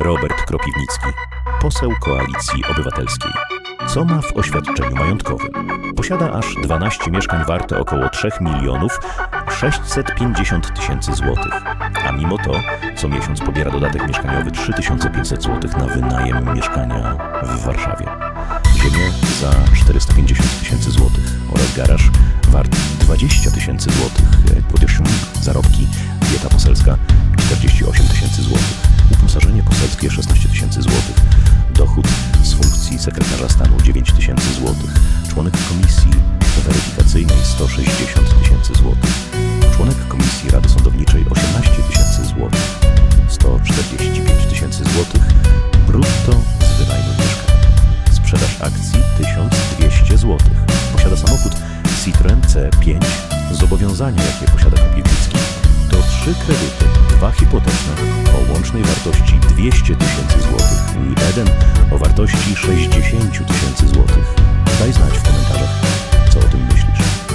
Robert Kropiwnicki, poseł Koalicji Obywatelskiej. Co ma w oświadczeniu majątkowym? Posiada aż 12 mieszkań warte około 3 milionów 650 tysięcy złotych. A mimo to co miesiąc pobiera dodatek mieszkaniowy 3500 złotych na wynajem mieszkania w Warszawie. Ziemię za 450 tysięcy złotych oraz garaż wart 20 tysięcy złotych. Podjęcium zarobki, dieta poselska 48 tysięcy złotych. Poselskie 16 tysięcy złotych. Dochód z funkcji sekretarza stanu 9 tysięcy złotych. Członek komisji weryfikacyjnej 160 tysięcy złotych. Członek komisji Rady Sądowniczej 18 tysięcy złotych. 145 tysięcy złotych brutto z wynajmu mieszkania. Sprzedaż akcji 1200 zł. Posiada samochód Citroen C5. Zobowiązania, jakie posiada Kopiwnicki, to trzy kredyty, dwa hipoteczne o łącznej wartości 200 tysięcy złotych i jeden o wartości 60 tysięcy złotych.